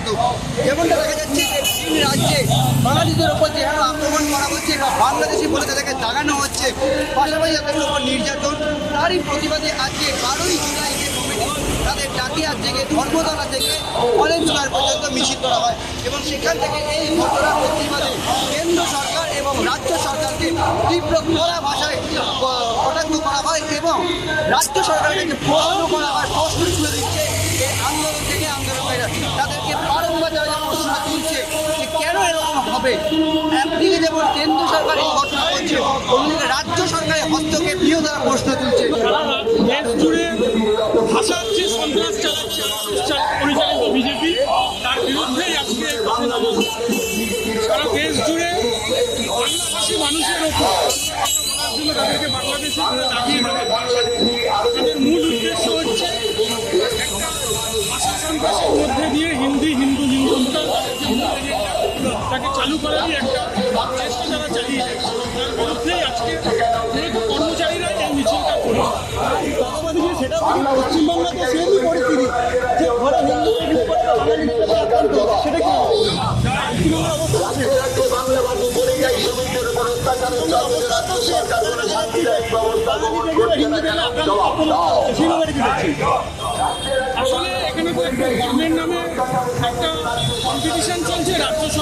পরিণত যেমনটা দেখা যাচ্ছে যে ভিন রাজ্যে বাঙালিদের ওপর যে হারে আক্রমণ করা হচ্ছে বা বাংলাদেশি বলে তাদেরকে দাগানো হচ্ছে, পাশাপাশি তাদের উপর নির্যাতন, তারই প্রতিবাদে আজকে বারোই জুলাই যে তাদের ডাকিয়ার থেকে ধর্মতলা থেকে অনেক জুলাই পর্যন্ত মিছিল করা হয় এবং সেখান থেকে এই ঘটনার প্রতিবাদে কেন্দ্র সরকার এবং রাজ্য সরকারকে তীব্র কড়া ভাষায় কটাক্ষ করা হয় এবং রাজ্য সরকারের কাছে প্রশ্ন করা হয়, প্রশ্ন তুলে দিচ্ছে, এই আন্দোলন হবে। একদিকে যেমন কেন্দ্র সরকার এই ঘটনা করছে, অন্যদিকে রাজ্য সরকারের হস্তক্ষেপ নিয়েও তারা প্রশ্ন তুলছে। তাদের মূল উদ্দেশ্য হচ্ছে মধ্যে দিয়ে হিন্দি, হিন্দু চালু করারই একটা চেষ্টা তারা চালিয়ে যাচ্ছে তার বিরুদ্ধেই আজকে কর্মচারীরা এই মিছিলটা করেছে। সেটা পশ্চিমবঙ্গে তো সেমই পরিস্থিতি? যে ঘরে হিন্দু সেটা কি আসলে এখানে তো ধর্মের নামে একটা কম্পিটিশন চলছে রাজ্য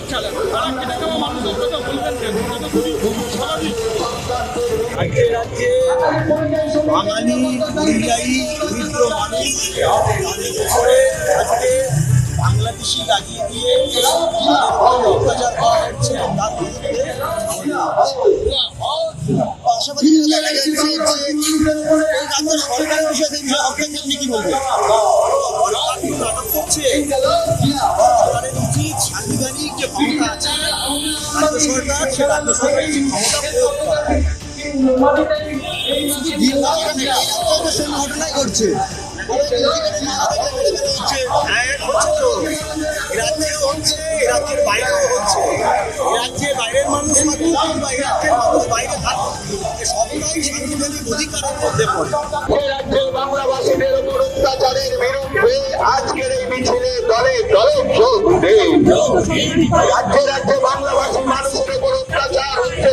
সরকার চালান তারা খেটে খাওয়া মানুষের কথা বলবেন কেন? এটা তো খুবই স্বাভাবিক। রাজ্যে রাজ্যে বাঙালি পরিযায়ী দরিদ্র মানুষ আজকে বাংলাদেশি লাগিয়ে দিয়ে অত্যাচার করা হচ্ছে। তার পাশাপাশি এই রাজ্য সরকারের বিষয়ে বিষয়ে আপনাকে কি কি নাটক করছে সরকারের উচিত সাংবিধানিক যে ক্ষমতা আছে রাজ্য সরকার সে রাজ্য সরকারের যে ক্ষমতা প্রয়োগ করা। ঘটনাই ঘটছে। রাজ্যেও হচ্ছে রাজ্যের বাইরেও হচ্ছে। রাজ্যের বাইরের মানুষ এই রাজ্যের মানুষ বাইরে থাকুক সবটাই সাংবিধানিক অধিকারের মধ্যে পড়ে। রাজ্যে রাজ্যে রাজ্যে বাংলাভাষী মানুষের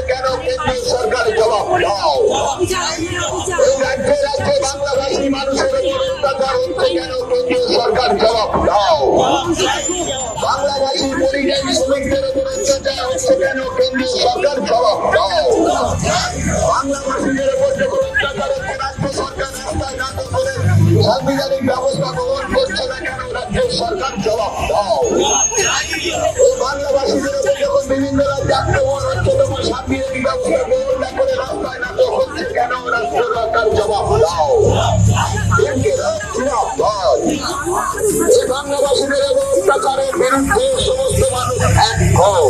কেন কেন্দ্রীয় সরকার জবাব রাজ্যে রাজ্যে বাংলাভাষী মানুষের উপর অত্যাচার হচ্ছে কেন কেন্দ্রীয় সরকার জবাব অত্যাচার হচ্ছে রাজ্য সরকার ব্যবস্থা গ্রহণ করছে না কেন রাজ্যের সরকার জবাব দাও বাংলাভাষীদের উপর যখন বিভিন্ন রাজ্যে আক্রমণ হচ্ছে তখন সাংবিধানিক ব্যবস্থা গ্রহণ না করে রাস্তায় না কেন সরকার জবাব দাও। বাংলাভাষীদের অত্যাচারের বিরুদ্ধে সমস্ত মানুষ এক হও।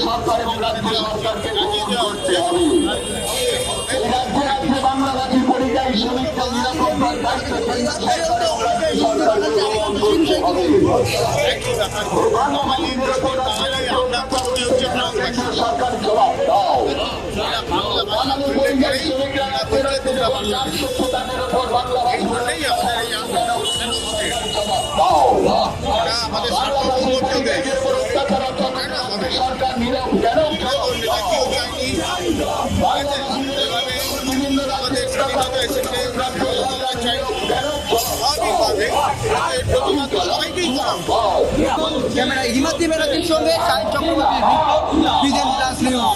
সরকার এবং রাজ্য সরকারকে করতে হবে সরকার জবাব দাও বাঙালি পরিযায়ী শ্রমিকরা রাজ্যে ক্যামেরা হিমাদ্রি ব্যানার্জির সঙ্গে সাহিল চক্রবর্তী বিপ্লব বিজেপি নিউজ